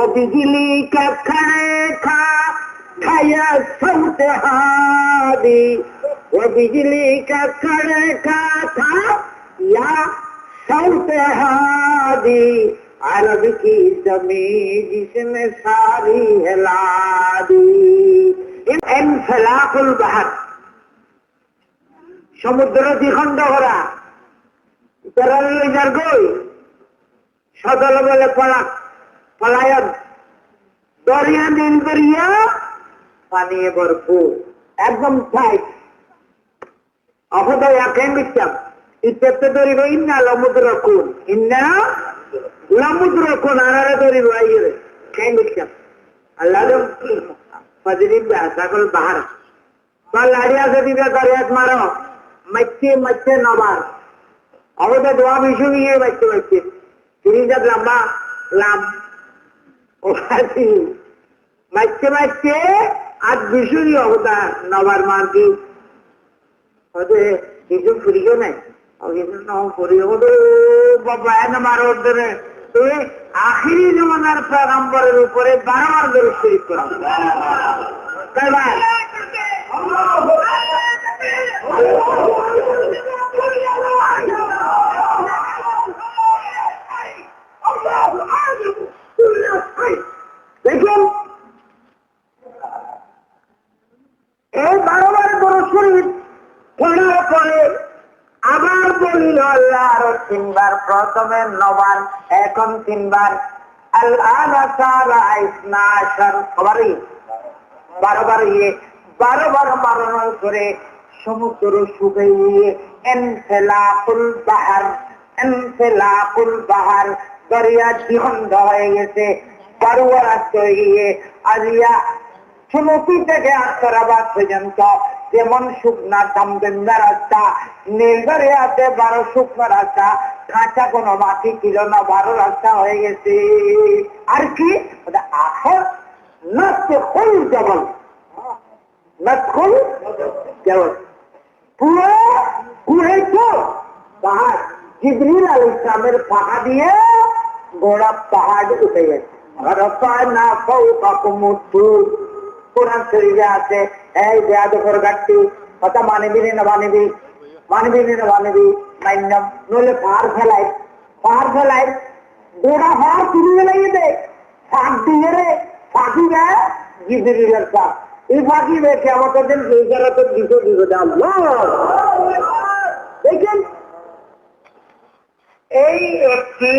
वो बिजली का खड़े खा खाया सौत हादी वो बिजली का खड़े खा था या सौत हादी अरब की जमी जिसने सारी हिला दी इनफलाकुल बहर সমুদ্র দ্বিখণ্ড করা তেরাল্লিজার গই সদল বলে পলাক পলায়ন দরিয়া নীল দরিয়া পানিয়ে ভরপুর একদম টাইট অহদয় আঁকে মিটাম ইত্যাতে ধরিব ইন্না লমুদ্র কোন ইন্না লমুদ্র কোন আনারে ধরিব আইয়ে কে মিটাম আল্লাহ ফজরিব সকল বাহার বা লাড়িয়া যদি দরিয়াত মারো মচ্ছে মচ্ছে নবার অবদা দোয়া বিশু গিয়ে বাচ্চে বাচ্চে সিরিজাত লম্বা লাম ওখানে মাইতে আর আজ বিশুরি অবদান নবার মার্কি হতে কিছু ফুরিও নাই। আখিরি জমানার প্রাগম্বরের উপরে বারবার দরুদ শরীফ করো পড়ার পরে আবার বলিল, আল্লাহ আরও তিনবার, প্রথমে নবান এখন তিনবার। সবারই বারো ইয়ে বারো মারণ করে সমুদ্র শুকে গিয়ে এনফেলাকুল বাহার দরিয়া দ্বিখণ্ড হয়ে গেছে বারুয়া রাস্তা হয়ে গিয়ে আজিয়া সুনতি থেকে আত্মরাবাদ পর্যন্ত যেমন শুকনা দামদেন্দা রাস্তা নীলদরিয়াতে বারো শুকনো রাস্তা, কাঁচা কোনো মাটি ছিল না বারো রাস্তা হয়ে গেছে। আর কি? আখর যেমন নক্ষল যেমন পুরো পাহাড়। জিবরিল আল ইসলামের দিয়ে গোড়া পাহাড় উঠে গেছে। রফানা ফৌকাকুমুতুর কোরআন শরীরে আছে, এই বেয়াদ করে গাড়তি কথা মানবি না মানবি? মানবি না মানবি? মান্যম নইলে পাহাড় ফেলাই পাহাড় ফেলাই, গোড়া হওয়ার তুলে লাগিয়ে দে ফাঁক দিয়ে রে ফাঁকি দেয় জিবরিলের ফাঁক এই ফাঁকি আমাদের দিন, এই দিতে দেখেন, এই একটি